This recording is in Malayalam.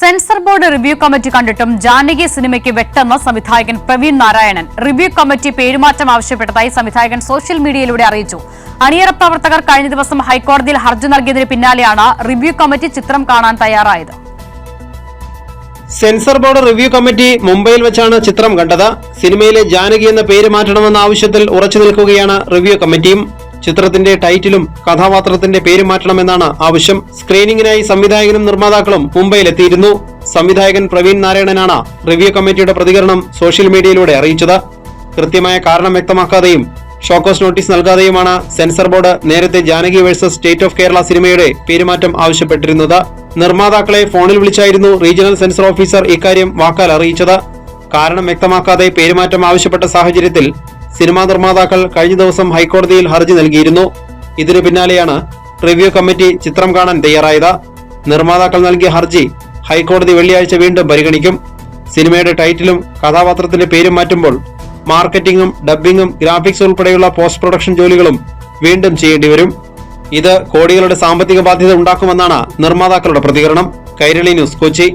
സെൻസർ ബോർഡ് റിവ്യൂ കമ്മിറ്റി കണ്ടിട്ടും ജാനകി സിനിമയ്ക്ക് വെട്ടെന്ന് സംവിധായകൻ പ്രവീൺ നാരായണൻ. റിവ്യൂ കമ്മിറ്റി പേരുമാറ്റം ആവശ്യപ്പെട്ടതായി സംവിധായകൻ സോഷ്യൽ മീഡിയയിലൂടെ അറിയിച്ചു. അണിയറ പ്രവർത്തകർ കഴിഞ്ഞ ദിവസം ഹൈക്കോടതിയിൽ ഹർജി നൽകിയതിന് പിന്നാലെയാണ് റിവ്യൂ കമ്മിറ്റി ചിത്രം കാണാൻ തയ്യാറായത്. സെൻസർ ബോർഡ് റിവ്യൂ കമ്മിറ്റി മുംബൈയിൽ വെച്ചാണ് ചിത്രം കണ്ടത്. സിനിമയിലെ ജാനകി എന്ന പേര് മാറ്റണമെന്ന ആവശ്യത്തിൽ ഉറച്ചു നിൽക്കുകയാണ് റിവ്യൂ കമ്മിറ്റിയും. ചിത്രത്തിന്റെ ടൈറ്റിലും കഥാപാത്രത്തിന്റെ പേര് മാറ്റണമെന്നാണ് ആവശ്യം. സ്ക്രീനിങ്ങിനായി സംവിധായകനും നിർമ്മാതാക്കളും മുംബൈയിലെത്തിയിരുന്നു. സംവിധായകൻ പ്രവീൺ നാരായണനാണ് റിവ്യൂ കമ്മിറ്റിയുടെ പ്രതികരണം സോഷ്യൽ മീഡിയയിലൂടെ അറിയിച്ചത്. കൃത്യമായ കാരണം വ്യക്തമാക്കാതെയും ഷോക്കോസ് നോട്ടീസ് നൽകാതെയുമാണ് സെൻസർ ബോർഡ് നേരത്തെ Janaki versus state of Kerala സിനിമയുടെ പേരുമാറ്റം ആവശ്യപ്പെട്ടിരുന്നത്. നിർമ്മാതാക്കളെ ഫോണിൽ വിളിച്ചായിരുന്നു റീജിയണൽ സെൻസർ ഓഫീസർ ഇക്കാര്യം വാക്കാൽ അറിയിച്ചത്. കാരണം വ്യക്തമാക്കാതെ പേരുമാറ്റം ആവശ്യപ്പെട്ട സാഹചര്യത്തിൽ സിനിമാ നിർമ്മാതാക്കൾ കഴിഞ്ഞ ദിവസം ഹൈക്കോടതിയിൽ ഹർജി നൽകിയിരുന്നു. ഇതിനു പിന്നാലെയാണ് റിവ്യൂ കമ്മിറ്റി ചിത്രം കാണാൻ തയ്യാറായത്. നിർമ്മാതാക്കൾ നൽകിയ ഹർജി ഹൈക്കോടതി വെള്ളിയാഴ്ച വീണ്ടും പരിഗണിക്കും. സിനിമയുടെ ടൈറ്റിലും കഥാപാത്രത്തിന്റെ പേരും മാറ്റുമ്പോൾ മാർക്കറ്റിംഗും ഡബ്ബിംഗും ഗ്രാഫിക്സ് ഉൾപ്പെടെയുള്ള പോസ്റ്റ് പ്രൊഡക്ഷൻ ജോലികളും വീണ്ടും ചെയ്യേണ്ടി വരും. ഇത് കോടികളുടെ സാമ്പത്തിക ബാധ്യത ഉണ്ടാക്കുമെന്നാണ് നിർമ്മാതാക്കളുടെ പ്രതികരണം. കൈരളി ന്യൂസ് കൊച്ചി.